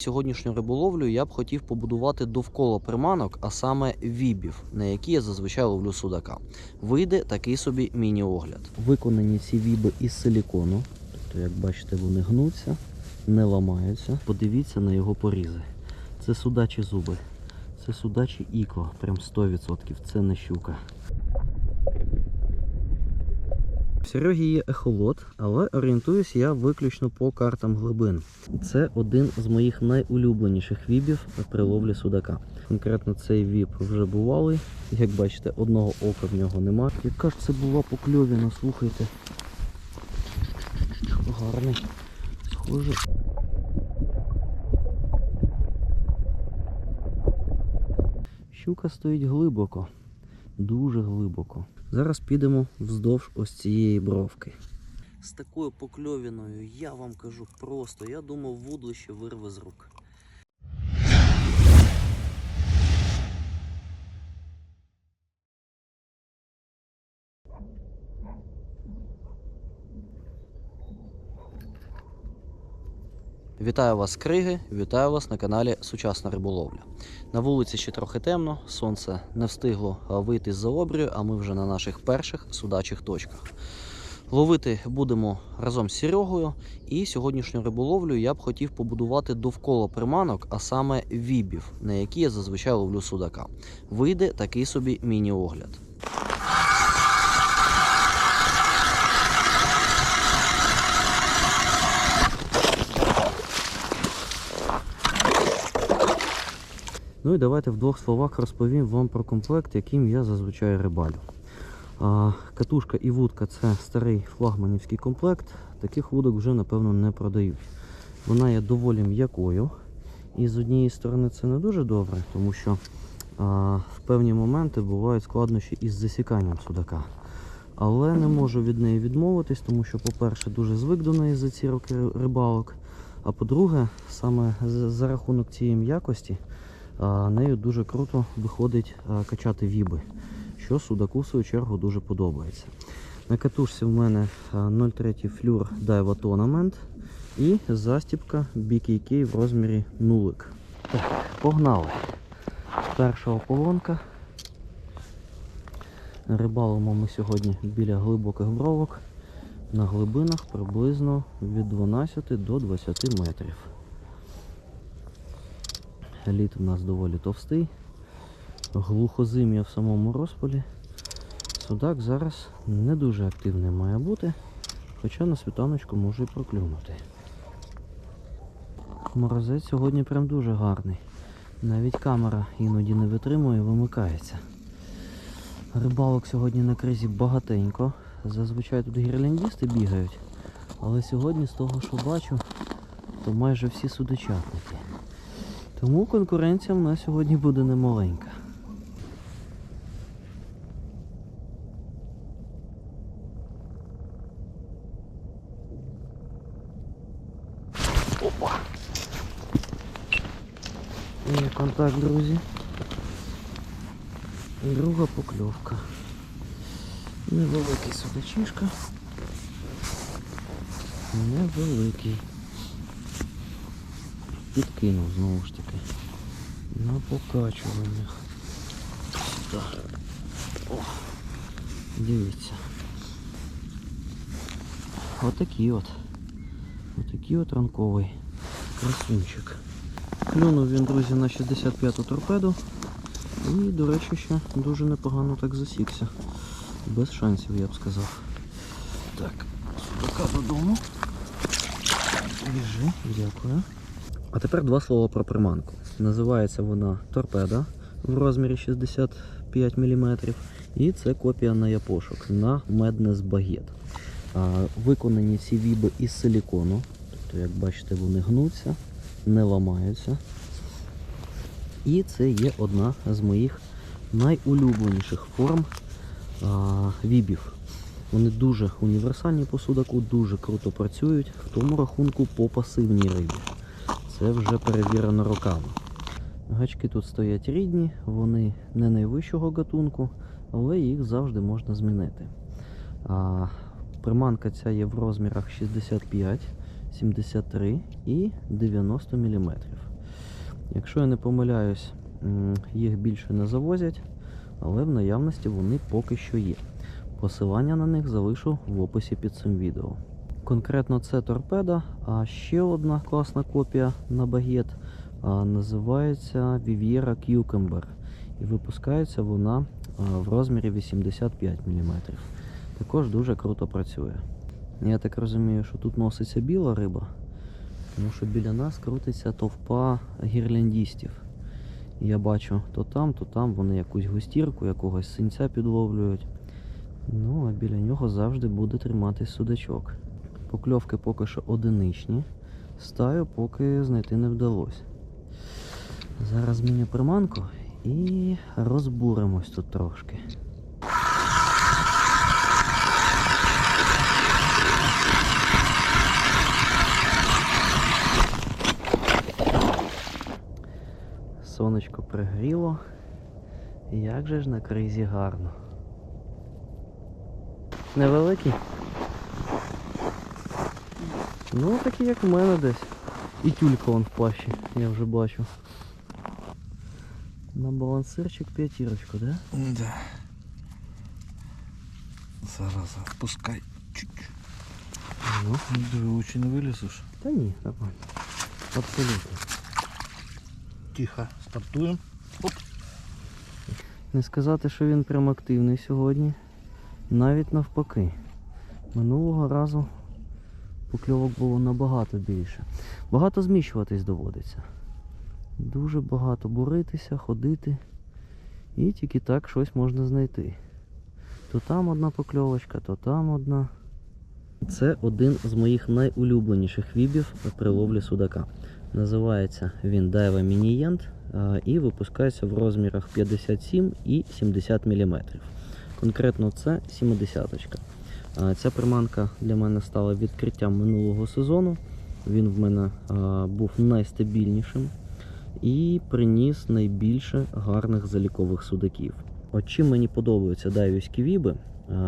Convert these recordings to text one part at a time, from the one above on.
Сьогоднішню риболовлю я б хотів побудувати довкола приманок, а саме вібів, на які я зазвичай ловлю судака. Вийде такий собі міні-огляд. Виконані ці віби із силікону, тобто, як бачите, вони гнуться, не ламаються. Подивіться на його порізи. Це судачі зуби, це судачі ікло, прям 100%, це не щука. Серегі є ехолот, але орієнтуюсь я виключно по картам глибин. Це один з моїх найулюбленіших вібів при ловлі судака. Конкретно цей віб вже бувалий. Як бачите, одного ока в нього нема. Яка ж це була покльовіна, слухайте. Гарний. Схоже. Щука стоїть глибоко, дуже глибоко. Зараз підемо вздовж ось цієї бровки. З такою покльовіною я вам кажу просто, я думав, вудлище вирве з рук. Вітаю вас, криги! Вітаю вас на каналі Сучасна риболовля. На вулиці ще трохи темно, сонце не встигло вийти з-за обрію, а ми вже на наших перших судачих точках. Ловити будемо разом з Серегою, і сьогоднішню риболовлю я б хотів побудувати довкола приманок, а саме вібів, на які я зазвичай ловлю судака. Вийде такий собі міні-огляд. Ну і давайте в двох словах розповім вам про комплект, яким я зазвичай рибалю. Катушка і вудка це старий флагманівський комплект. Таких вудок вже, напевно, не продають. Вона є доволі м'якою. І з однієї сторони це не дуже добре, тому що а, в певні моменти бувають складнощі із засіканням судака. Але не можу від неї відмовитись, тому що, по-перше, дуже звик до неї за ці роки рибалок. А по-друге, саме за рахунок цієї м'якості нею дуже круто виходить качати віби, що судаку в свою чергу дуже подобається. На катушці в мене 0,3 флюр Daiwa Tournament і застіпка BKK в розмірі нулик. Так, погнали. Перша ополонка. Рибалимо ми сьогодні біля глибоких бровок на глибинах приблизно від 12 до 20 метрів. Лід у нас доволі товстий, глухозим'я в самому розпалі. Судак зараз не дуже активний має бути, хоча на світаночку може і проклюнути. Морозець сьогодні прям дуже гарний. Навіть камера іноді не витримує, вимикається. Рибалок сьогодні на кризі багатенько. Зазвичай тут гірляндісти бігають. Але сьогодні з того, що бачу, то майже всі судочатники. Тому конкуренція в нас сьогодні буде немаленька. Опа! Є контакт, друзі. Друга покльовка. Невеликий судачишка. Невеликий. Підкинув знову ж таки. На покачуваннях. О, дивіться. Отакий от. Отакий от ранковий красунчик. Клюнув він, друзі, на 65-ту торпеду. І, до речі, ще дуже непогано так засікся. Без шансів, я б сказав. Так, судака додому. Біжи, дякую. А тепер два слова про приманку. Називається вона торпеда в розмірі 65 мм. І це копія на япошок на Baguette. А, Виконані ці віби із силікону. Тобто, як бачите, вони гнуться, не ламаються. І це є одна з моїх найулюбленіших форм а, вібів. Вони дуже універсальні по судаку, дуже круто працюють, в тому рахунку по пасивній рибі. Це вже перевірено роками. Гачки тут стоять рідні, вони не найвищого гатунку, але їх завжди можна змінити. А, приманка ця є в розмірах 65, 73 і 90 мм. Якщо я не помиляюсь, їх більше не завозять, але в наявності вони поки що є. Посилання на них залишу в описі під цим відео. Конкретно це торпеда, а ще одна класна копія на багет називається Viviera Cucumber. І випускається вона в розмірі 85 мм. Також дуже круто працює. Я так розумію, що тут носиться біла риба, тому що біля нас крутиться товпа гірляндістів. Я бачу то там, то там вони якусь густірку, якогось синця підловлюють. Ну, а біля нього завжди буде триматись судачок. Покльовки поки що одиничні. Стаю поки знайти не вдалося. Зараз зміню приманку і розбуримось тут трошки. Сонечко пригріло. Як же ж на кризі гарно. Невеликий? Ну, такий як у мене десь. І тюлька вон в пащі, я вже бачу. На балансирчик п'ятірочку, да? Да. Зараза, впускай чуть-чуть. Ну, Диви, очі не вилізеш. та ні, нормально. Абсолютно. Тихо, стартуємо. Не сказати, що він прям активний сьогодні. Навіть навпаки. Минулого разу покльовок було набагато більше. Багато зміщуватись доводиться. Дуже багато буритися, ходити. І тільки так щось можна знайти. То там одна покльовочка, то там одна. Це один з моїх найулюбленіших вібів при ловлі судака. Називається він Daiwa Minient і випускається в розмірах 57 і 70 мм. Конкретно це 70 А, Ця приманка для мене стала відкриттям минулого сезону. Він в мене був найстабільнішим і приніс найбільше гарних залікових судаків. От чим мені подобаються дайвівські віби,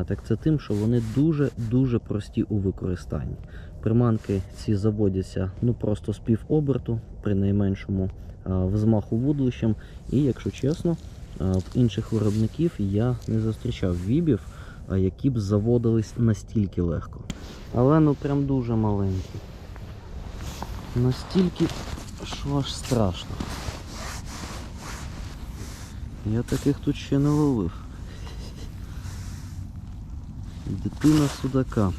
так це тим, що вони дуже-дуже прості у використанні. Приманки ці заводяться ну просто з півоберту при найменшому взмаху вудлищем. І, якщо чесно, в інших виробників я не зустрічав вібів, які б заводились настільки легко. Але ну прям дуже маленькі. Настільки, що аж страшно. Я таких тут ще не ловив. Дитина судака.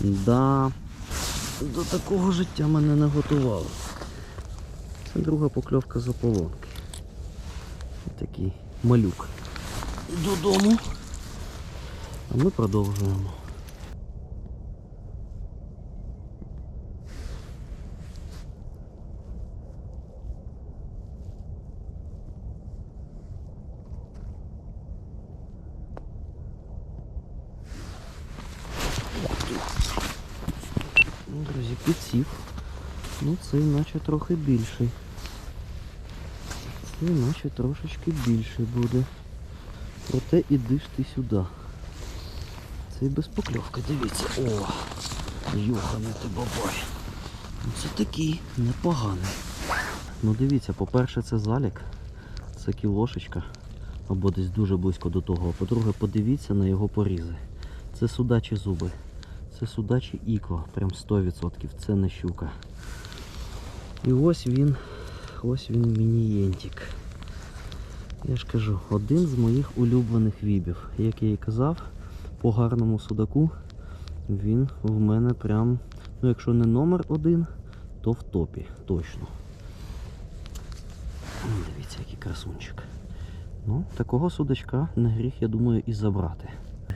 Да, до такого життя мене не готували. Це друга покльовка з ополонки. Такий малюк. Додому. А ми продовжуємо. Ну, Друзі, підсів. Ну цей наче трохи більший. Цей наче трошечки більший буде. Проте іди ж ти сюди. Цей без покльовки, дивіться. О! Йоханий ти бабай. Це такий непоганий. Ну дивіться, по-перше, це залік. Це кілошечка. Або десь дуже близько до того. А по-друге, подивіться на його порізи. Це судачі зуби. Це судачі ікла, прям 100%, це не щука. І ось він, ось він мінієнтик. Я ж кажу, один з моїх улюблених вібів. Як я і казав, по гарному судаку він в мене прям, ну якщо не номер один, то в топі, точно. Дивіться, який красунчик. Ну, такого судачка не гріх, я думаю, і забрати.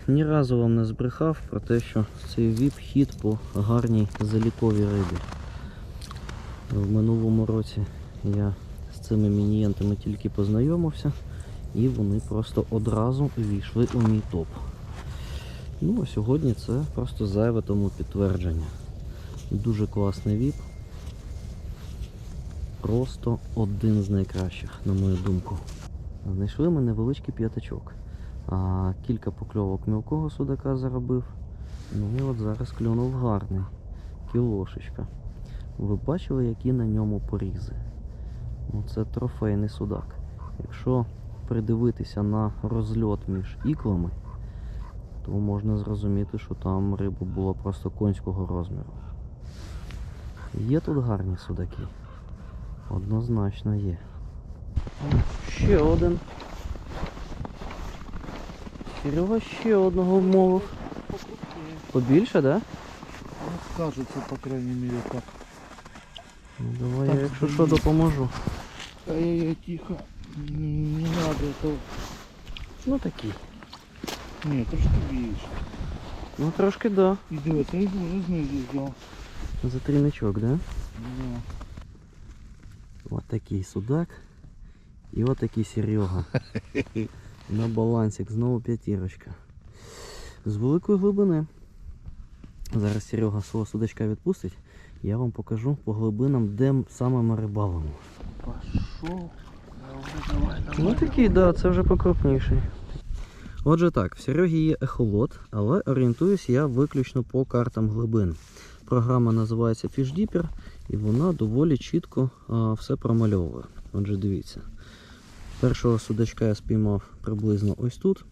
Ні разу вам не збрехав про те, що цей віп хід по гарній заліковій рибі. В минулому році я з цими мінієнтами тільки познайомився, і вони просто одразу війшли у мій топ. Ну а сьогодні це просто зайве тому підтвердження. Дуже класний віп. Просто один з найкращих, на мою думку. Знайшли ми невеличкий п'ятачок. А, кілька покльовок мілкого судака заробив. Ну і от зараз клюнув гарний. Кілошечка. Ви бачили, які на ньому порізи? Ну, Це трофейний судак. Якщо придивитися на розльот між іклами, то можна зрозуміти, що там риба була просто конського розміру. Є тут гарні судаки. Однозначно є. Ще один. Серега ще одного вмовив. Побільше, да? Ну, кажется, по крайней мере, так. Ну, давай Так, я, якщо що, допоможу. Ай-яй-яй, тихо. Не надо этого. Ну такий. Нет, трошки більше. Ну трошки да. І диви, та й вже знизу взяв. За трійничок, да? Да. Вот такий судак. І от такий Серега. На балансик знову п'ятірочка. З великої глибини. Зараз Серега свого судачка відпустить. Я вам покажу по глибинам, де саме ми рибалимо. Давай, давай, Ну такий, да, це вже покрупніший. Отже так, в Серегі є ехолот, але орієнтуюсь я виключно по картам глибин. Програма називається FishDeeper і вона доволі чітко а, все промальовує. Отже, дивіться. Першого судачка я спіймав приблизно ось тут.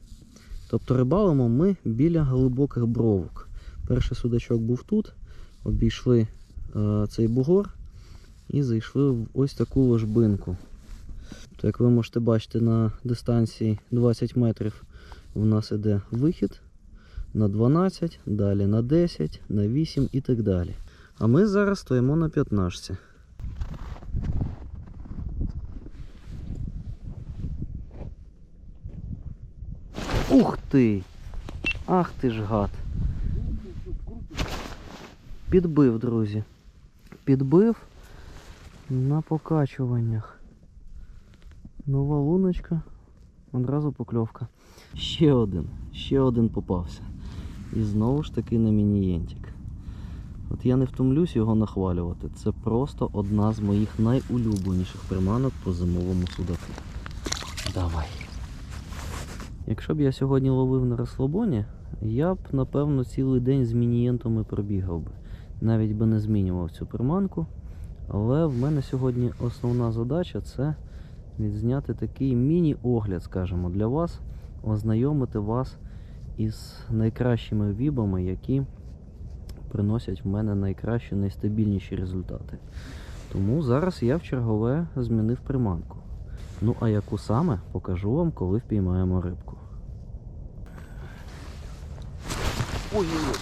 Тобто рибалимо ми біля глибоких бровок. Перший судачок був тут, обійшли е, цей бугор і зайшли в ось таку ложбинку. То, як ви можете бачити на дистанції 20 метрів у нас іде вихід на 12, далі на 10, на 8 і так далі. А ми зараз стоїмо на 15. Ух ти! Ах ти ж гад! Підбив, друзі. Підбив на покачуваннях. Нова луночка, одразу покльовка. Ще один, ще один попався. І знову ж таки на мінієнтик. От я не втомлюсь його нахвалювати. Це просто одна з моїх найулюбленіших приманок по зимовому судаку. Давай. Якщо б я сьогодні ловив на розслабоні, я б напевно цілий день з мінієнтом і пробігав би. Навіть би не змінював цю приманку. Але в мене сьогодні основна задача це відзняти такий міні-огляд, скажімо, для вас, ознайомити вас із найкращими вібами, які приносять в мене найкращі, найстабільніші результати. Тому зараз я в чергове змінив приманку. Ну а яку саме покажу вам, коли впіймаємо рибку. Ой-ой-ой.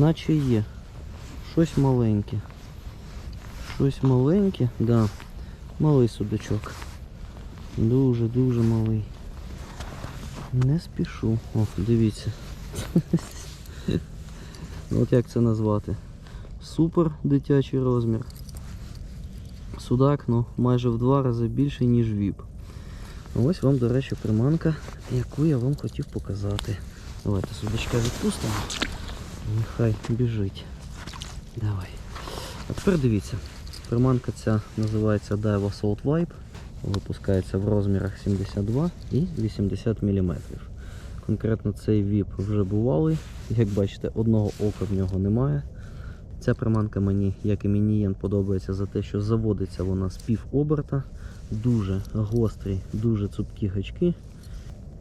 Наче є. Щось маленьке. Щось маленьке, да. Малий судачок. Дуже-дуже малий. Не спішу. О, дивіться. От як це назвати? Супер дитячий розмір. Судак, ну, майже в два рази більший, ніж віп. Ось вам, до речі, приманка, яку я вам хотів показати. Давайте судачка відпустимо. Нехай біжить. Давай. А тепер дивіться. Приманка ця називається Daiwa Salt Vibe. Випускається в розмірах 72 і 80 мм. Конкретно цей віп вже бувалий. Як бачите, одного ока в нього немає. Ця приманка мені, як і мінієн, подобається за те, що заводиться вона з пів оберта. Дуже гострі, дуже цупкі гачки.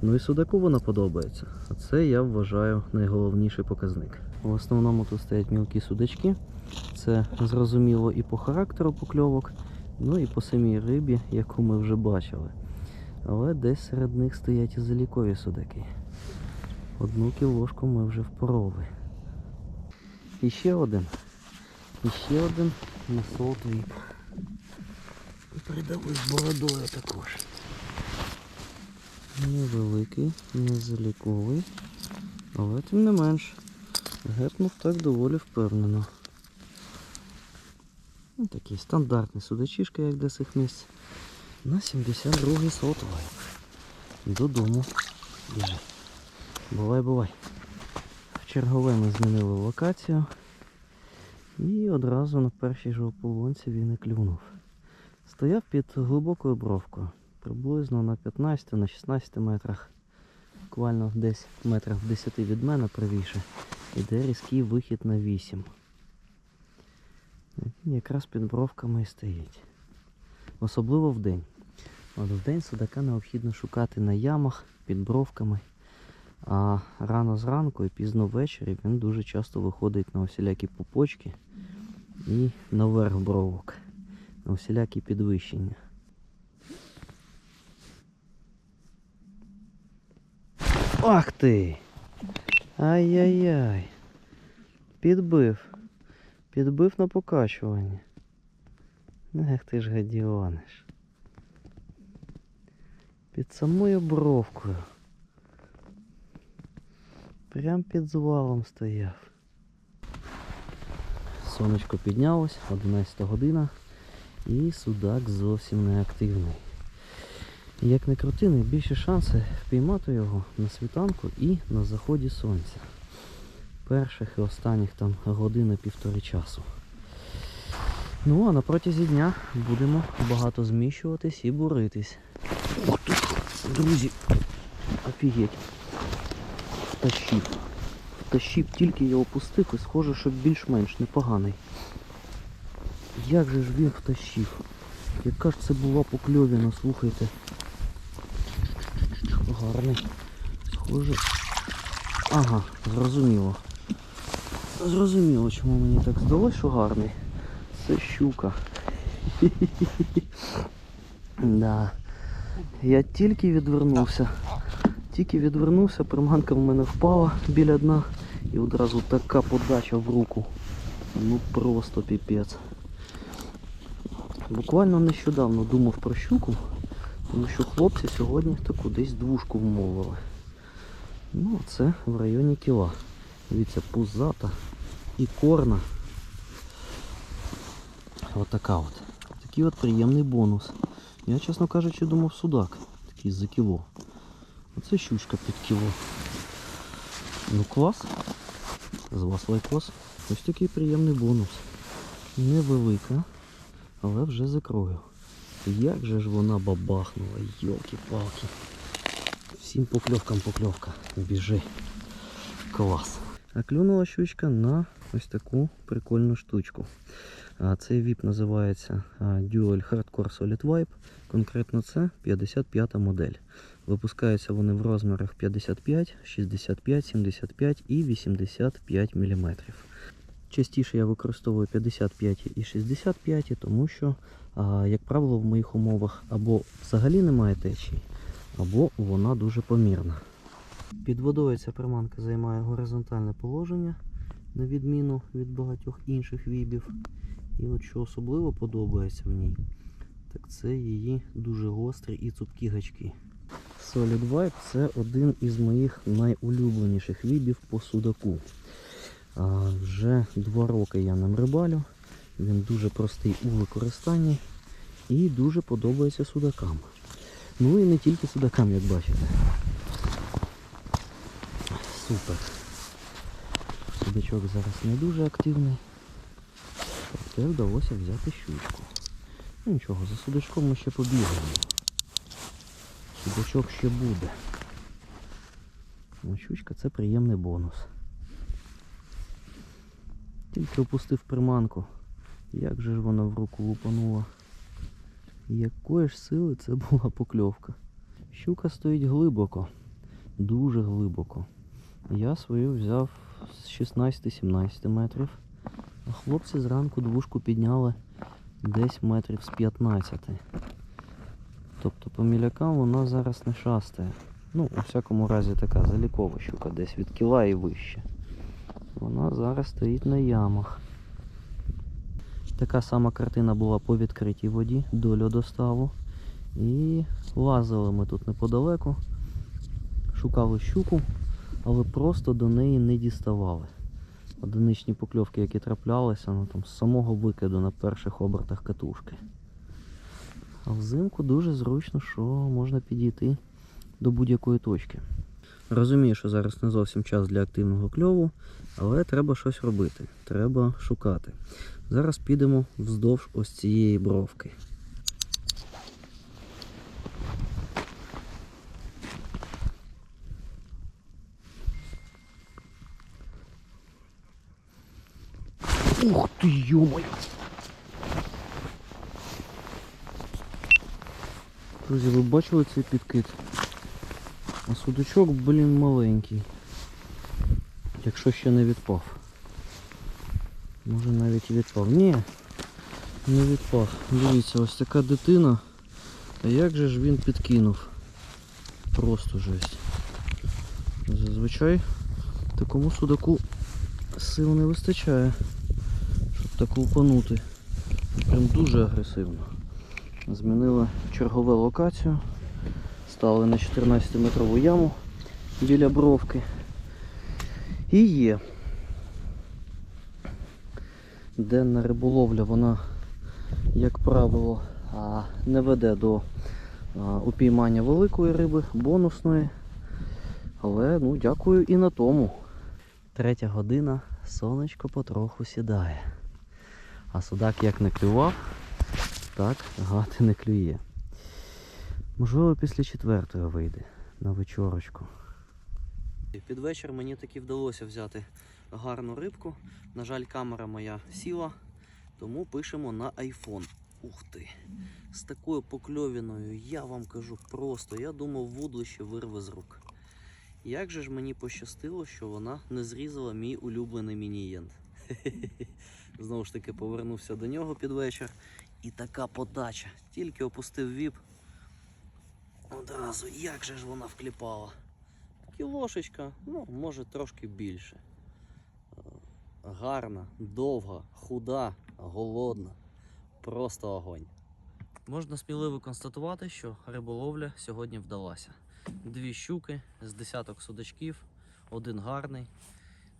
Ну і судаку вона подобається. А це я вважаю найголовніший показник. В основному тут стоять мілкі судачки. Це зрозуміло і по характеру покльовок, ну і по самій рибі, яку ми вже бачили. Але десь серед них стоять і залікові судаки. Одну кілошку ми вже впороли. І ще один. І ще один на солт віп. І придавив бородою також. Невеликий, не заліковий, але тим не менш. Гепнув так доволі впевнено. Такий стандартний судачишка, як для цих місць. На 72-й сотовий. Додому. Біжи. Бувай, бувай. В чергове ми змінили локацію. І одразу на першій же ополонці він і клюнув. Стояв під глибокою бровкою. Приблизно на 15 на 16 метрах. Буквально десь метрах в 10 від мене правіше. Іде різкий вихід на 8. Якраз під бровками і стоїть. особливо вдень. От вдень судака необхідно шукати на ямах, під бровками. А рано зранку і пізно ввечері він дуже часто виходить на усілякі пупочки і наверх бровок, на усілякі підвищення. Ах ти! Ай-яй-яй! Підбив. Підбив на покачування. Ех ти ж гадіониш. Під самою бровкою. Прям під звалом стояв. Сонечко піднялось, 11 година, і судак зовсім не активний. Як не крути, найбільші шанси впіймати його на світанку і на заході сонця. Перших і останніх там години-півтори часу. Ну а на протязі дня будемо багато зміщуватись і буритись. Ух ти, друзі, офігеть. Втащив. Втащив, тільки я опустив і схоже, що більш-менш непоганий. Як же ж він втащив? Яка ж це була покльовіна, слухайте. Гарний. Схоже. Ага, зрозуміло. Зрозуміло, чому мені так здалося, що гарний. Це щука. Да. Я тільки відвернувся. Тільки відвернувся, приманка в мене впала біля дна і одразу така подача в руку. Ну просто піпець. Буквально нещодавно думав про щуку, тому що хлопці сьогодні таку десь двушку вмовили. Ну, це в районі кіла. Дивіться, пузата і корна. Отака от. Такий от приємний бонус. Я, чесно кажучи, думав судак. Такий за кіло. Оце щучка під кіло. Ну клас. З вас лайкос. Ось такий приємний бонус. Невелика, але вже за крою. Як же ж вона бабахнула, йолки-палки. Всім покльовкам покльовка. Біжи. Клас. А клюнула щучка на ось таку прикольну штучку. Цей віп називається Dual Hardcore Solid Vibe. Конкретно це 55 модель. Випускаються вони в розмірах 55, 65, 75 і 85 мм. Частіше я використовую 55 і 65, тому що, як правило, в моїх умовах або взагалі немає течії, або вона дуже помірна. Під водою ця приманка займає горизонтальне положення, на відміну від багатьох інших вібів. І от що особливо подобається в ній, так це її дуже гострі і цупкі гачки. Solid Vibe це один із моїх найулюбленіших вібів по судаку. А, вже два роки я ним рибалю. Він дуже простий у використанні і дуже подобається судакам. Ну і не тільки судакам, як бачите. Супер. Судачок зараз не дуже активний. Проте вдалося взяти щучку. Ну нічого, за судачком ми ще побігаємо. Судачок ще буде. Ну, щучка це приємний бонус. Тільки опустив приманку. Як же ж вона в руку лупанула. Якої ж сили це була покльовка. Щука стоїть глибоко, дуже глибоко. Я свою взяв з 16-17 метрів. А хлопці зранку двушку підняли десь метрів з 15. Тобто по мілякам вона зараз не шастає. Ну, у всякому разі така залікова щука, десь від кіла і вище. Вона зараз стоїть на ямах. Така сама картина була по відкритій воді до льодоставу. І лазили ми тут неподалеку, шукали щуку, але просто до неї не діставали. Одиничні покльовки, які траплялися, ну там з самого викиду на перших обертах катушки. А взимку дуже зручно, що можна підійти до будь-якої точки. Розумію, що зараз не зовсім час для активного кльову, але треба щось робити. Треба шукати. Зараз підемо вздовж ось цієї бровки. Ух ти, йомаю! Друзі, ви бачили цей підкид? А судачок, блін, маленький. Якщо ще не відпав. Може навіть і відпав. Ні, не відпав. Дивіться, ось така дитина. А як же ж він підкинув? Просто жесть. Зазвичай такому судаку сил не вистачає, так лупанути. Прям дуже агресивно. Змінили чергову локацію. Стали на 14-метрову яму біля бровки. І є. Денна риболовля, вона, як правило, не веде до упіймання великої риби, бонусної. Але ну, дякую і на тому. Третя година, сонечко потроху сідає. А судак як не клював, так гати не клює. Можливо, після четвертої вийде на вечорочку. Під вечір мені таки вдалося взяти гарну рибку. На жаль, камера моя сіла, тому пишемо на iPhone. Ух ти! З такою покльовіною, я вам кажу просто, я думав, вудлище вирве з рук. Як же ж мені пощастило, що вона не зрізала мій улюблений мінієнт. Знову ж таки повернувся до нього під вечір. І така подача. Тільки опустив віп. Одразу, як же ж вона вкліпала. Кілошечка, ну, може трошки більше. Е, Гарна, довга, худа, голодна. Просто огонь. Можна сміливо констатувати, що риболовля сьогодні вдалася. Дві щуки з десяток судачків, один гарний.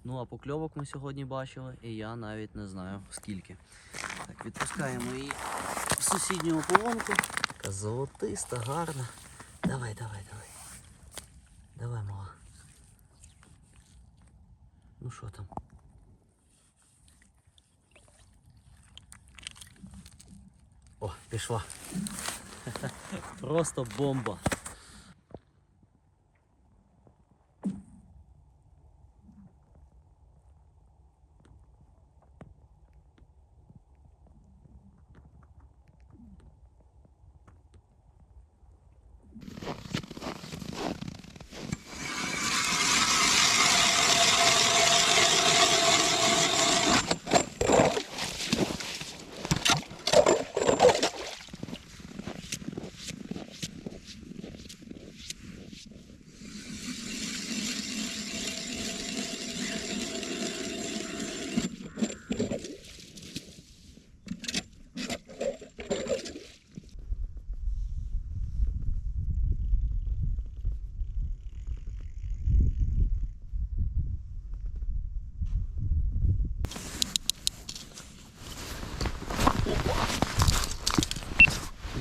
Ну а покльовок ми сьогодні бачили, і я навіть не знаю скільки. Так, відпускаємо її в сусідню ополонку. Така золотиста, гарна. Давай, давай, давай. Давай, мала. Ну що там? О, пішла. Просто бомба.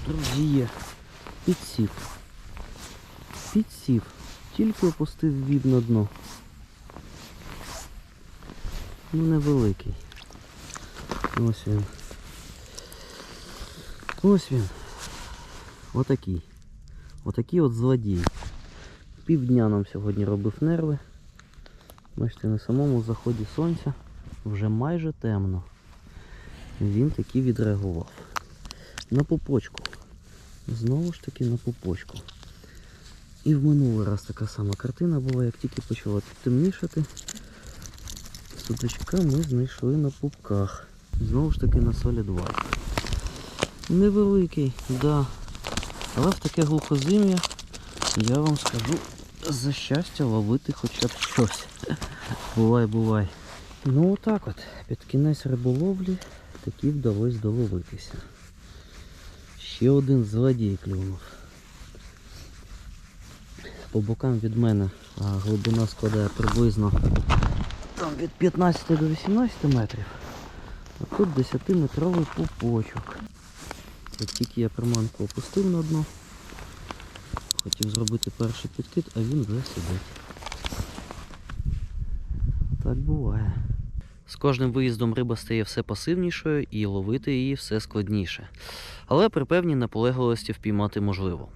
Друзі, є. Підсів. Підсів. Тільки опустив віб на дно. Ну невеликий. Ось він. Ось він. Отакий. Отакий от злодій. Півдня нам сьогодні робив нерви. Бачите, на самому заході сонця вже майже темно. Він таки відреагував. На пупочку. Знову ж таки на пупочку. І в минулий раз така сама картина була, як тільки почало темнішати. Судачка ми знайшли на пупках. Знову ж таки на солі 2. Невеликий, да. Але в таке глухозим'я я вам скажу за щастя ловити хоча б щось. Бувай, бувай. Ну отак от, під кінець риболовлі таки вдалося доловитися. Ще один злодій клюнув. По бокам від мене глибина складає приблизно там від 15 до 18 метрів. А тут 10-метровий пупочок. Як тільки я приманку опустив на дно, хотів зробити перший підкид, а він вже сидить. Так буває. З кожним виїздом риба стає все пасивнішою і ловити її все складніше. Але при певній наполегливості впіймати можливо.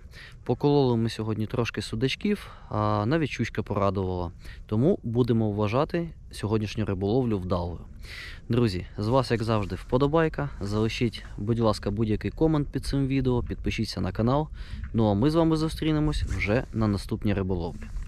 Покололи ми сьогодні трошки судачків, а навіть щучка порадувала. Тому будемо вважати сьогоднішню риболовлю вдалою. Друзі, з вас, як завжди, вподобайка. Залишіть, будь ласка, будь-який комент під цим відео, підпишіться на канал. Ну а ми з вами зустрінемось вже на наступній риболовлі.